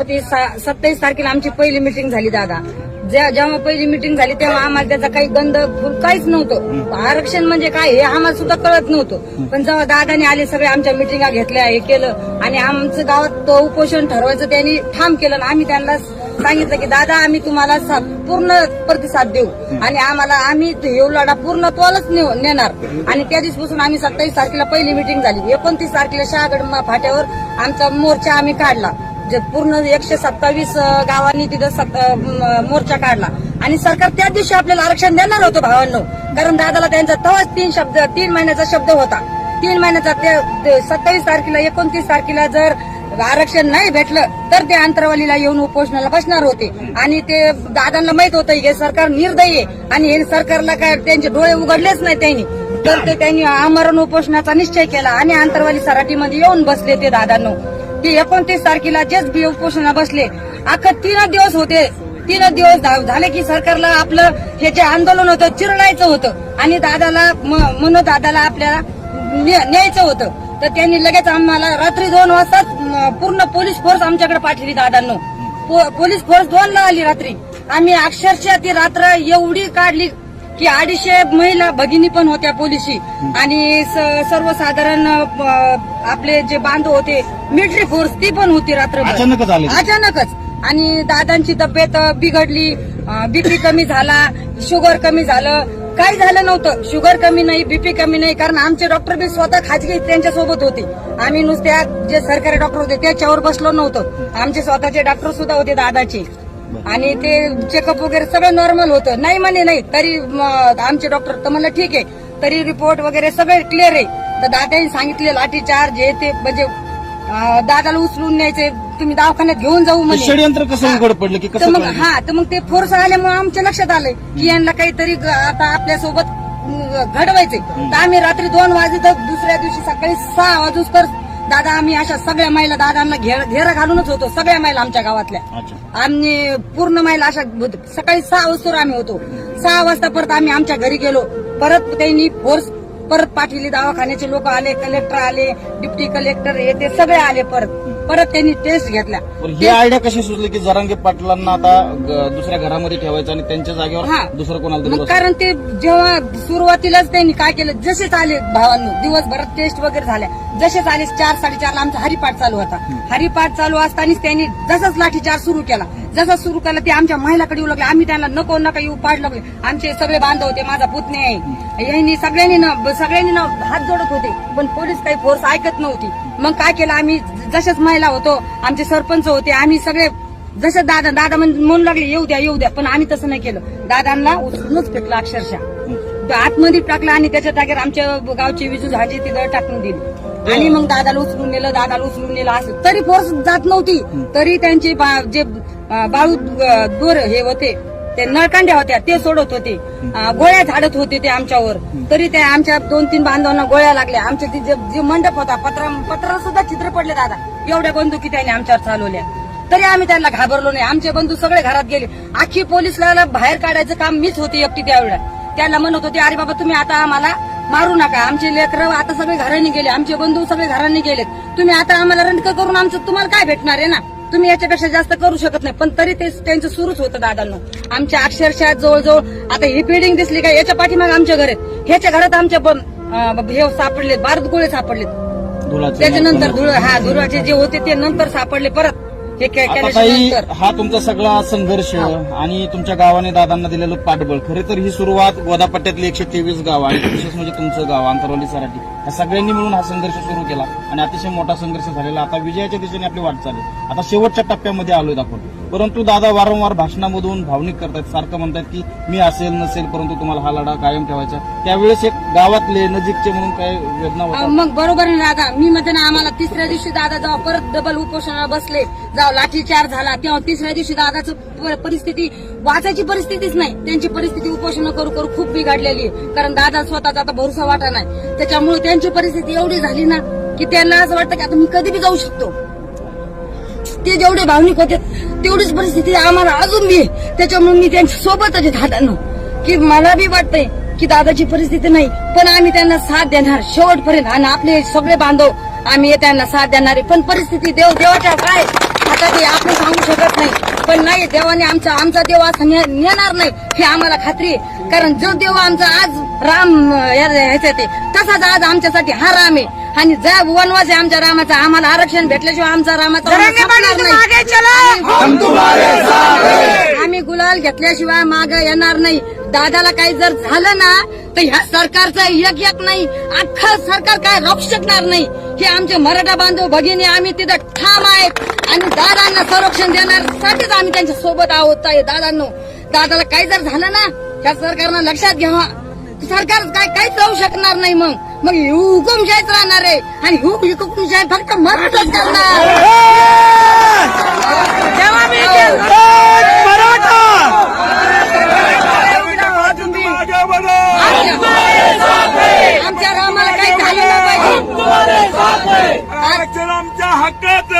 सत्तावीस तारखेला आमची पहिली मिटिंग झाली दादा. जेव्हा पहिली मिटिंग झाली तेव्हा आम्हाला त्याचा काही गंध फुल काहीच नव्हतं. आरक्षण म्हणजे काय हे आम्हाला सुद्धा कळत नव्हतं. पण जेव्हा दादाने आले सगळे आमच्या मिटिंगा घेतल्या हे केलं आणि आमचं गावात तो उपोषण ठरवायचं त्यांनी ठाम केलं आणि आम्ही त्यांना सांगितलं की दादा आम्ही तुम्हाला सा- पूर्ण प्रतिसाद देऊ. आणि आम्हाला आम्ही हे लढा पूर्ण तोलच नेऊ- नेणार. आणि त्या दिवसापासून आम्ही सत्तावीस तारखेला पहिली मिटिंग झाली. एकोणतीस तारखेला शहागड म- फाट्यावर आमचा मोर्चा आम्ही काढला. जे पूर्ण एकशे सत्तावीस गावांनी तिथं मोर्चा काढला. आणि सरकार त्या दिवशी आपल्याला आरक्षण देणार होतं भावांनो. कारण दादाला त्यांचा तेव्हाच तीन शब्द तीन महिन्याचा शब्द होता. तीन महिन्याचा ते सत्तावीस तारखेला एकोणतीस तारखेला जर आरक्षण नाही भेटलं तर ते अंतरवालीला येऊन उपोषणाला बसणार होते. आणि ते दादांना माहीत होतं हे सरकार निर्दयी आहे. आणि हे सरकारला काय त्यांचे डोळे उघडलेच नाही त्यांनी. तर ते त्यांनी आमरण उपोषणाचा निश्चय केला आणि अंतरवाली सराटीमध्ये येऊन बसले ते दादांनो. ते एकोणतीस तारखेला जेच बी उपोषणा बसले अख्खा तीन दिवस होते. तीन दिवस झा- झाले की सरकारला आपलं हे जे आंदोलन होतं चिरडायचं होतं. आणि दादाला म- दादाला आपल्याला न्या- न्यायचं होतं. तर त्यांनी लगेच आम्हाला रात्री दोन वाजता पूर्ण पोलीस फोर्स आमच्याकडे पाठवली दादांनो. पो- पोलीस फोर्स दोनला आली रात्री. आम्ही अक्षरशः ती रात्र एवढी काढली. की अडीचशे महिला भगिनी पण होत्या पोलिसी आणि सर्वसाधारण आपले जे बांधव होते मिलिटरी फोर्स ती पण होती रात्र अचानकच अचानकच. आणि दादांची तब्येत बिघडली. बीपी कमी झाला शुगर कमी झालं. काही झालं नव्हतं. शुगर कमी नाही बीपी कमी नाही कारण आमचे डॉक्टर बी स्वतः खाजगी त्यांच्यासोबत होते. आम्ही नुसत्या जे सरकारी डॉक्टर होते त्याच्यावर बसलो नव्हतं. आमचे स्वतःचे डॉक्टर सुद्धा होते दादाचे. आणि ते चेकअप वगैरे सगळं नॉर्मल होतं. नाही म्हणे नाही तरी आमचे डॉक्टर तर म्हणलं ठीक आहे. तरी रिपोर्ट वगैरे सगळे क्लिअर आहे. तर दादांनी सांगितले लाठीचार्ज हे ते म्हणजे दादाला उचलून न्यायचे. तुम्ही दवाखान्यात घेऊन जाऊ ते म्हणे. षडयंत्र कसं उघड पडलं की कसं मग? हा तर मग ते फोर्स आल्यामुळे आमच्या लक्षात आलंय की यांना काहीतरी आता आपल्यासोबत घडवायचे तर आम्ही रात्री दोन वाजे तर दुसऱ्या दिवशी सकाळी सहा वाजूस तर दादा आम्ही अशा सगळ्या महिला दादांना घेर घेरा घालूनच होतो सगळ्या महिला आमच्या गावातल्या. आम्ही पूर्ण महिला अशा सकाळी सहा वाजता आम्ही होतो. सहा वाजता परत आम्ही आमच्या घरी गेलो. परत त्यांनी फोर्स परत पाठवली. दवाखान्याचे लोक आले कलेक्टर आले डिप्टी कलेक्टर हे ते सगळे आले परत. परत त्यांनी टेस्ट घेतल्या. पण ही आयडिया कशी सुचली की जरांगे पाटलांना आता ग- दुसऱ्या घरामध्ये ठेवायचं आणि त्यांच्या हा. जागेवर दुसरं कोणाला तरी मग बसवायचं. कारण ते जेव्हा सुरुवातीलाच त्यांनी काय केलं जसेच आले भावांनो दिवसभरात टेस्ट वगैरे झाल्या. जसेच आले चार साडेचारला आमचा हरिपाठ चालू होता. हरिपाठ चालू असतानाच त्यांनी जसाच लाठीचार सुरू केला जसा सुरू केला ते आमच्या महिलाकडे येऊ लागले. आम्ही त्यांना नको नका येऊ पाड लागले. आमचे सगळे बांधव होते माझा पुतणे आहे. यांनी सगळ्यांनी ना सगळ्यांनी ना हात जोडत होते पण पोलीस काही फोर्स ऐकत नव्हती. मग काय केलं आम्ही जसेच महिला होतो आमचे सरपंच होते आम्ही सगळे जसं दादा दादा म्हणून लागले येऊ द्या येऊ द्या पण आम्ही तसं नाही केलं. दादांना उचलूनच फेकलं अक्षरशः. आतमध्ये टाकलं आणि त्याच्या जागेवर आमच्या गावची विजू झाजी तिथं टाकून दिली. आणि मग दादाला उचलून नेलं दादाला उचलून नेलं असं. तरी फोर्स जात नव्हती. तरी त्यांचे जे बाळू दोर हे होते ते नळकांड्या होत्या ते सोडत होते. गोळ्या झाडत होते ते आमच्यावर. तरी ते आमच्या दोन तीन बांधवांना गोळ्या लागल्या. आमच्या जे- जे मंडप होता पत्र पत्र सुद्धा चित्र पडले दादा. एवढ्या बंदुकी त्यांनी आमच्यावर चालवल्या. तरी आम्ही त्यांना घाबरलो नाही. आमचे बंधू सगळे घरात गेले. आखी पोलिसला बाहेर काढायचं काम मीच होते एकटी त्यावेळेला. त्यांना म्हणत होते अरे बाबा तुम्ही आता आम्हाला मारू नका. आमचे लेकरं आता सगळे घरांनी गेले. आमचे बंधू सगळे घरांनी गेलेत. तुम्ही आता आम्हाला रंडक करून आमचं तुम्हाला काय भेटणार आहे ना? तुम्ही याच्यापेक्षा जास्त करू शकत नाही. पण तरी ते त्यांचं सुरूच होतं दादांनो. आमच्या अक्षरशः जवळजवळ आता ही बिल्डिंग दिसली का याच्या पाठीमागे आमच्या घर आहेत. ह्याच्या घरात आमच्या हे सापडले बारूद गोळे सापडलेत. धुळाचे त्याच्यानंतर धुळ हा धुळाचे जे होते ते नंतर सापडले परत. हे के- आता ताई हा तुमचा सगळा संघर्ष आणि तुमच्या गावाने दादांना दिलेलं पाठबळ. खरे तर ही सुरुवात गोदापट्ट्यातली एकशे तेवीस गाव आणि विशेष म्हणजे तुमचं गाव अंतरवली सराठी या सगळ्यांनी मिळून हा संघर्ष सुरू केला. आणि अतिशय मोठा संघर्ष झालेला. आता विजयाच्या दिशेने आपली वाटचाल आहे आता शेवटच्या टप्प्यामध्ये आलोय आपण. परंतु दादा वारंवार भाषणामधून भावनिक करतायत सारखं म्हणतात की मी असेल नसेल परंतु तुम्हाला हा लढा कायम ठेवायचा त्यावेळेस एक गावातले नजीकचे म्हणून काय वेदना अहो, होतात? मग बरोबर आहे दादा मी म्हणते ना आम्हाला तिसऱ्या दिवशी दादा जेव्हा परत डबल उपोषणाला बसले जेव्हा लाठीचार झाला तेव्हा तिसऱ्या दिवशी दादाचं प- परिस्थिती वाचायची परिस्थितीच नाही. त्यांची परिस्थिती उपोषण करू करू खूप बिघडलेली आहे. कारण दादा स्वतःचा आता भरोसा वाटा नाही. त्याच्यामुळे त्यांची परिस्थिती एवढी झाली ना की त्यांना असं वाटतं की आता मी कधी बी जाऊ शकतो. ते जेवढे भावनिक होते तेवढीच परिस्थिती आम्हाला अजून बी त्याच्यामुळे मी त्यांच्या सोबतच आहे दादांनो. की मला बी वाटतंय की दादाची परिस्थिती नाही पण आम्ही त्यांना साथ देणार शेवटपर्यंत. आणि आपले सगळे बांधव आम्ही त्यांना साथ देणार आहे. पण परिस्थिती देव देवाच्या काय? आता ते आपण सांगू शकत नाही. पण नाही देवाने आमचा आमचा देव असं नेणार नाही हे आम्हाला खात्री आहे. कारण जो देव आमचा आज राम अं, ह्याच्यात तसाच आज आमच्यासाठी हा राम आहे. आणि ज्या वनवास आहे आमच्या रामाचा आम्हाला आरक्षण भेटल्याशिवाय आमचा रामाचा वनवास संपणार नाही. आम्ही गुलाल घेतल्याशिवाय माग येणार नाही. दादाला काही जर झालं ना तर ह्या सरकारचं एक एक नाही अख्खं सरकार काय राहू शकणार नाही. हे आमचे मराठा बांधव भगिनी आम्ही तिथं ठाम आहेत. आणि दादांना संरक्षण देणार साठीच आम्ही त्यांच्यासोबत आहोत दादांनो. दादाला काही जर झालं ना ह्या सरकारनं लक्षात घ्यावा. सरकार काय काहीच राहू शकणार नाही मग मग ही हुकुमशाहीच राहणार आहे आणि हु- ही हुकुमशाही फक्त मराठाच करणार आमच्या रामाला काही झालं नाही पाहिजे आरक्षण आमच्या हक्काचं!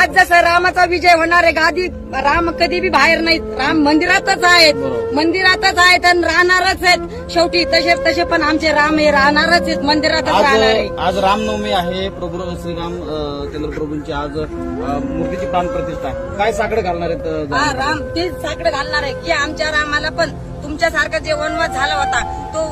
आज जसं रामाचा विजय होणार आहे गादी राम कधी बी बाहेर नाहीत. राम मंदिरातच आहेत. मंदिरातच आहेत आणि राहणारच आहेत. शेवटी तसे तसे पण आमचे राम हे राहणारच आहेत. मंदिरातच राहणार आहे. आज आज रामनवमी आहे. प्रभू श्रीराम अं, चंद्र प्रभूंची आज अं, मूर्तीची प्राण प्रतिष्ठा आहे. काय साकडे घालणार आहेत अं, हा राम तेच साकडं घालणार आहे. की आमच्या रामाला पण तुमच्यासारखा जे वनवास झाला होता तो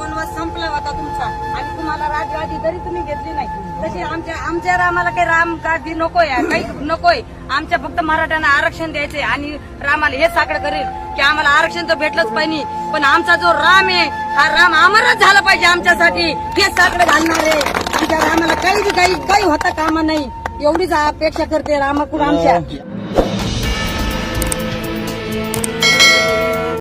गादी राजवादी जरी तुम्ही घेतली नाही. तशी आमच्या आमच्या रामाला काही राम गादी नकोय काही नकोय. आमच्या फक्त मराठ्यांना आरक्षण द्यायचंय आणि रामाला हे साकडं करेल की आम्हाला आरक्षण तर भेटलंच पाहिजे. पण आमचा जो राम आहे हा राम अमरच झाला पाहिजे आमच्यासाठी. हे साकडं घालणार आहे. आमच्या रामाला काही काही काही होता कामा नाही. एवढीच अपेक्षा करते रामाकडून आमच्या.